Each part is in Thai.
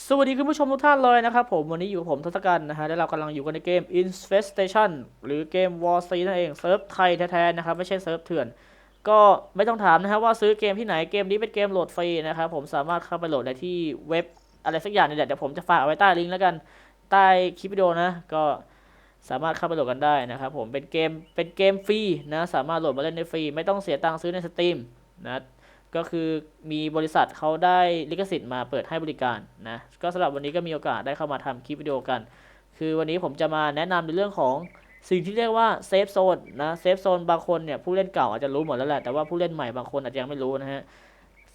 สวัสดีคุณผู้ชมทุกท่านเลยนะครับผมวันนี้อยู่กับผมทศกัณฐ์นะฮะและเรากำลังอยู่กันในเกม Infestation หรือเกม War C นั่นเองเซิร์ฟไทยแท้ๆนะครับไม่ใช่เซิร์ฟเถื่อน ก็ไม่ต้องถามนะครับว่าซื้อเกมที่ไหนเกมนี้เป็นเกมโหลดฟรีนะครับผมสามารถเข้าไปโหลดได้ที่เว็บอะไรสักอย่างนี่แหละเดี๋ยวผมจะฝากเอาไว้ใต้ลิงก์แล้วกันใต้คลิปวิดีโอนะก็สามารถเข้าไปโหลดกันได้นะครับผมเป็นเกมเป็นเกมฟรีนะสามารถโหลดมาเล่นได้ฟรีไม่ต้องเสียตังค์ซื้อในสตรีมนะ ก็คือมีบริษัทเขาได้ลิขสิทธิ์มาเปิดให้บริการนะก็สำหรับวันนี้ก็มีโอกาสได้เข้ามาทำคลิปวิดีโอกัน คือวันนี้ผมจะมาแนะนำในเรื่องของสิ่งที่เรียกว่าเซฟโซนนะเซฟโซนบางคนเนี่ยผู้เล่นเก่าอาจจะรู้หมดแล้วแหละแต่ว่าผู้เล่นใหม่บางคนอาจจะยังไม่รู้นะฮะ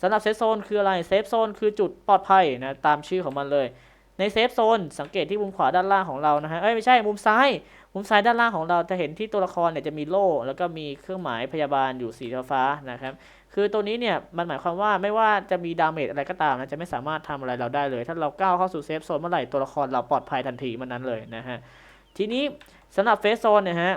สำหรับเซฟโซนคืออะไรเซฟโซนคือจุดปลอดภัยนะตามชื่อของมันเลย ในเซฟโซนสังเกตที่มุมขวาด้านล่างของเรานะฮะเอ้ยไม่ใช่มุมซ้าย มุมซ้ายด้านล่างของเราจะเห็นที่ตัวละครเนี่ยจะมีโล่ แล้วก็มีเครื่องหมายพยาบาลอยู่สีฟ้านะครับคือตัวนี้เนี่ยมันหมายความว่าไม่ว่าจะมีดาเมจอะไรก็ตามนะจะไม่สามารถทำอะไรเราได้เลย ถ้าเราก้าวเข้าสู่เซฟโซนเมื่อไหร่ตัวละครเราปลอดภัยทันทีมันนั้นเลยนะฮะทีนี้สำหรับเฟสโซนเนี่ยฮะ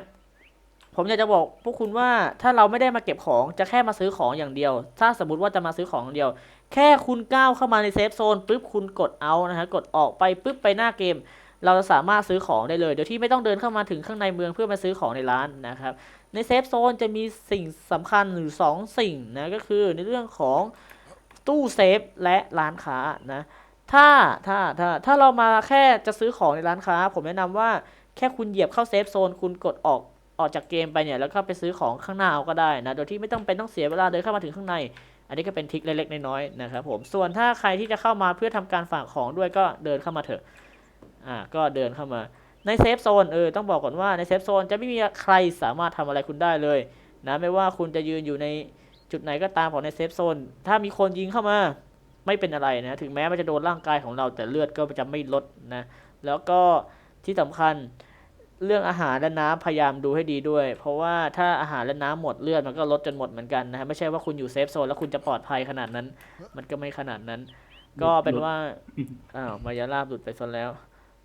ผมอยากจะบอกพวกคุณว่าถ้าเราไม่ได้มาเก็บของจะแค่มาซื้อของอย่างเดียว ถ้าสมมติว่าจะมาซื้อของอย่างเดียว แค่คุณก้าวเข้ามาในเซฟโซนปุ๊บคุณกดเอานะฮะกดออกไปปุ๊บไปหน้าเกม เราจะสามารถซื้อของได้เลย โดยที่ไม่ต้องเดินเข้ามาถึงข้างในเมืองเพื่อมาซื้อของในร้านนะครับ ในเซฟโซนจะมีสิ่งสำคัญอยู่สองสิ่งนะก็คือในเรื่องของตู้เซฟและร้านค้านะถ้าถ้าถ้าถ้าเรามาแค่จะซื้อของในร้านค้า ผมแนะนำว่าแค่คุณเหยียบเข้าเซฟโซนคุณกดออก ออกจากเกมไปเนี่ยแล้วก็ไปซื้อของข้างหน้าเอาก็ได้นะโดยที่ไม่ต้องเป็นต้องเสียเวลาเดินเข้ามาถึงข้างใน อันนี้ก็เป็นทิคเล็กๆน้อยๆนะครับผมส่วนถ้าใครที่จะเข้ามาเพื่อทำการฝากของด้วยก็เดินเข้ามาเถอะอ่าก็เดินเข้ามาในเซฟโซนเออต้องบอกก่อนว่าในเซฟโซนจะไม่มีใครสามารถทำอะไรคุณได้เลยนะไม่ว่าคุณจะยืนอยู่ในจุดไหนก็ตามของในเซฟโซนถ้ามีคนยิงเข้ามาไม่เป็นอะไรนะถึงแม้มันจะโดนร่างกายของเราแต่เลือดก็จะไม่ลดนะแล้วก็ที่สำคัญ เรื่องอาหารและน้ำพยายามดูให้ดีด้วย เพราะว่าถ้าอาหารและน้ำหมดเลือดมันก็ลดจนหมดเหมือนกันนะฮะไม่ใช่ว่าคุณอยู่เซฟโซนแล้วคุณจะปลอดภัยขนาดนั้น มันก็ไม่ขนาดนั้น ก็เป็นว่าอ้าวมายาลาบหลุดไปซะแล้ว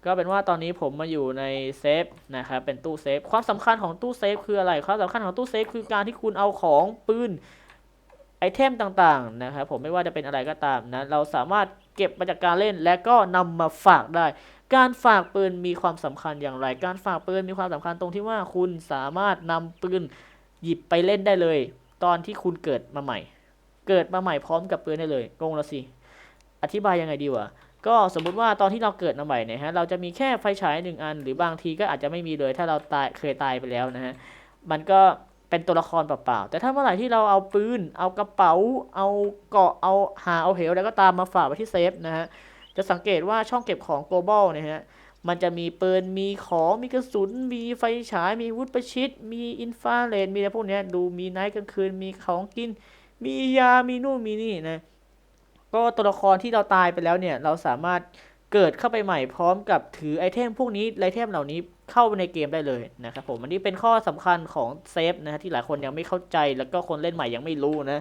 ก็เป็นว่าตอนนี้ผมมาอยู่ในเซฟนะครับเป็นตู้เซฟความสำคัญของตู้เซฟคืออะไรความสำคัญของตู้เซฟคือการที่คุณเอาของปืนไอ เทมต่างๆนะครับผมไม่ว่าจะเป็นอะไรก็ตามนะเราสามารถเก็บมาจากการเล่นและก็นำมาฝากได้ การฝากปืนมีความสำคัญอย่างไร การฝากปืนมีความสำคัญตรงที่ว่าคุณสามารถนำปืนหยิบไปเล่นได้เลย ตอนที่คุณเกิดมาใหม่ เกิดมาใหม่พร้อมกับปืนได้เลยงงล้วสิอธิบายยังไงดีวะก็สมมุติว่าตอนที่เราเกิดมาใหม่เนี่ยฮะเราจะมีแค่ไฟฉายหนึ่งอัน หรือบางทีก็อาจจะไม่มีเลย ถ้าเราตายเคยตายไปแล้วนะฮะมันก็ เป็นตัวละครเปล่าๆแต่ถ้าเมื่อไหร่ที่เราเอาปืน เอากระเป๋า เอาเกาะเอาหาเอาเหวแล้วก็ตามมาฝากไว้ที่เซฟนะฮะจะสังเกตว่าช่องเก็บของ global เนี่ยฮะมันจะมีปืน มีของ มีกระสุน มีไฟฉาย มีวุธประชิด มีอินฟราเรด มีอะไรพวกนี้ดู มีไนท์กลางคืน มีของกิน มียา มีนู่น มีนี่นะ ก็ตัวละครที่เราตายไปแล้วเนี่ย เราสามารถเกิดเข้าไปใหม่พร้อมกับถือไอเทมพวกนี้ ไอเทมเหล่านี้ เข้าไปในเกมได้เลยนะครับผมอันนี้เป็นข้อสำคัญของเซฟนะฮะที่หลายคนยังไม่เข้าใจแล้วก็คนเล่นใหม่ยังไม่รู้นะ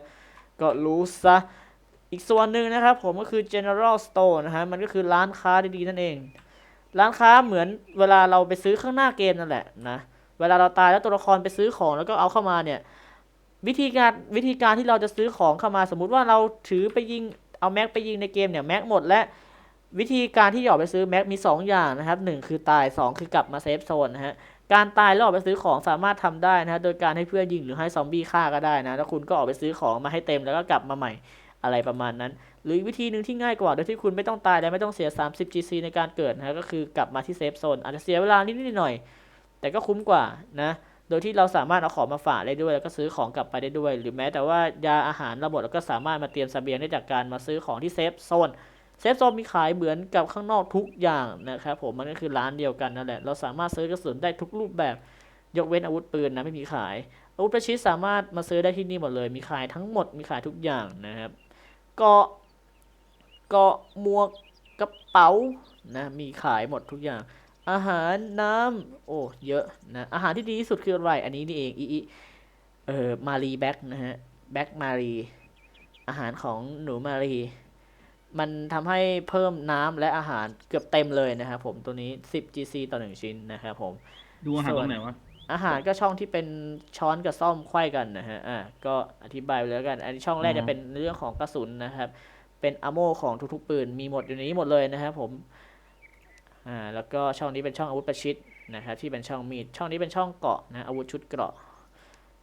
ก็รู้ซะอีกส่วนหนึ่งนะครับผมก็คือ general store นะฮะมันก็คือร้านค้าดีๆนั่นเอง ร้านค้าเหมือนเวลาเราไปซื้อข้างหน้าเกมนั่นแหละนะเวลาเราตายแล้วตัวละครไปซื้อของแล้วก็เอาเข้ามาเนี่ยวิธีการวิธีการที่เราจะซื้อของเข้ามาสมมุติว่าเราถือไปยิงเอาแม็กไปยิงในเกมเนี่ยแม็กหมดและ วิธีการที่จะออกไปซื้อแม็กมี 2 อย่างนะครับหนึ่งคือตาย 2 คือกลับมาเซฟโซนนะฮะการตายแล้วออกไปซื้อของสามารถทำได้นะฮะโดยการให้เพื่อนยิงหรือให้ซอมบี้ฆ่าก็ได้นะแล้วคุณก็ออกไปซื้อของมาให้เต็มแล้วก็กลับมาใหม่อะไรประมาณนั้น หรือวิธีหนึ่งที่ง่ายกว่าโดยที่คุณไม่ต้องตายและไม่ต้องเสีย 30 GC ในการเกิดนะก็คือกลับมาที่เซฟโซนอาจจะเสียเวลานิดหน่อย แต่ก็คุ้มกว่านะโดยที่เราสามารถเอาของมาฝากได้ด้วย แล้วก็ซื้อของกลับไปได้ด้วย หรือแม้แต่ว่ายาอาหารราหมดเราก็สามารถมาเตรียมเสบียงได้จากการมาซื้อของที่เซฟโซน เซฟโซนมีขายเหมือนกับข้างนอกทุกอย่างนะครับผมมันก็คือร้านเดียวกันนั่นแหละ เราสามารถซื้อกระสุนได้ทุกรูปแบบยกเว้นอาวุธปืนนะไม่มีขาย อาวุธประชิดสามารถมาซื้อได้ที่นี่หมดเลย มีขายทั้งหมดมีขายทุกอย่างนะครับเกาะเกาะหมวกกระเป๋านะมีขายหมดทุกอย่าง อาหารน้ำโอ้เยอะนะอาหารที่ดีที่สุดคืออะไรอันนี้นี่เองอีอีเออมารีแบ็กนะฮะแบ็กมารีอาหารของหนูมารี มันทำให้เพิ่มน้ำและอาหารเกือบเต็มเลยนะครับผมตัวนี้ 10 GC ต่อ 1 ชิ้นนะครับผม ดูอาหารตรงไหนวะ อาหารก็ช่องที่เป็นช้อนกับซ่อมไขว้กันนะฮะ อะก็อธิบายไปแล้วกัน อันนี้ช่องแรกจะเป็นเรื่องของกระสุนนะครับเเป็นอ m โมของทุกๆปืน มีหมดอยู่ในนี้หมดเลยนะครับผม อ่า แล้วก็ช่องนี้เป็นช่องอาวุธประชิดนะครับที่เป็นช่องมีด ช่องนี้เป็นช่องเกราะนะอาวุธชุดเกราะ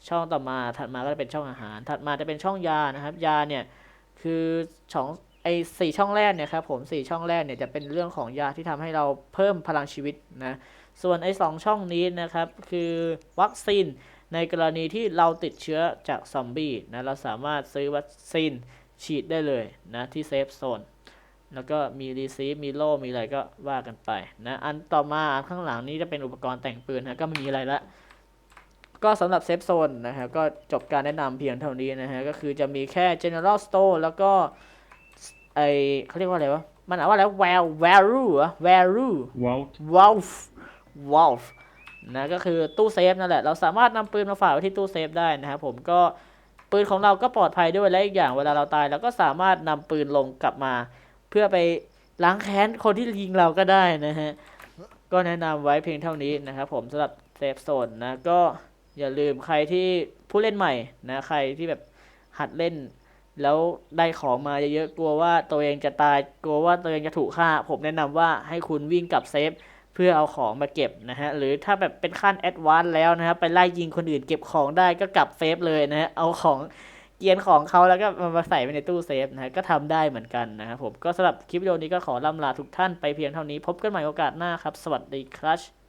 ช่องต่อมาถัดมาก็จะเป็นช่องอาหาร ถัดมาจะเป็นช่องยานะครับ ยาเนี่ยคือช่อง ไอ้สี่ช่องแรกเนี่ยครับผมสี่ช่องแรกเนี่ยจะเป็นเรื่องของยาที่ทำให้เราเพิ่มพลังชีวิตนะส่วนไอ้สองช่องนี้นะครับคือวัคซีนในกรณีที่เราติดเชื้อจากซอมบี้นะเราสามารถซื้อวัคซีนฉีดได้เลยนะที่เซฟโซนแล้วก็มีรีซีฟมีโล่มีอะไรก็ว่ากันไปนะอันต่อมาอันข้างหลังนี้จะเป็นอุปกรณ์แต่งปืนนะก็ไม่มีอะไรละก็สำหรับเซฟโซนนะฮะก็จบการแนะนำเพียงเท่านี้นะฮะก็คือจะมีแค่ general store แล้วก็ ไอเขาเรียกว่าอะไรวะ มันอ่านว่าอะไร well value เหรอ value Vault wolf wolf นะก็คือตู้เซฟนั่นแหละ เราสามารถนำปืนมาฝากไว้ที่ตู้เซฟได้นะครับผมก็ปืนของเราก็ปลอดภัยด้วยและอีกอย่างเวลาเราตายเราก็สามารถนำปืนลงกลับมา เพื่อไปล้างแค้นคนที่ยิงเราก็ได้นะฮะก็แนะนำไว้เพียงเท่านี้นะครับผมสำหรับเซฟโซนนะก็อย่าลืมใครที่ผู้เล่นใหม่นะใครที่แบบหัดเล่น แล้วได้ของมาเยอะๆกลัวว่าตัวเองจะตายกลัวว่าตัวเองจะถูกฆ่า ผมแนะนำว่าให้คุณวิ่งกลับเซฟเพื่อเอาของมาเก็บนะฮะหรือถ้าแบบเป็นขั้นแอดวานซ์แล้วนะครับไปไล่ยิงคนอื่นเก็บของได้ก็กลับเซฟเลยนะฮะเอาของเกียนของเขาแล้วก็มาใส่ไว้ในตู้เซฟนะฮะก็ทำได้เหมือนกันนะครับผมก็สำหรับคลิปวิดีโอนี้ก็ขอล่ำลาทุกท่านไปเพียงเท่านี้พบกันใหม่โอกาสหน้าครับ สวัสดีครับ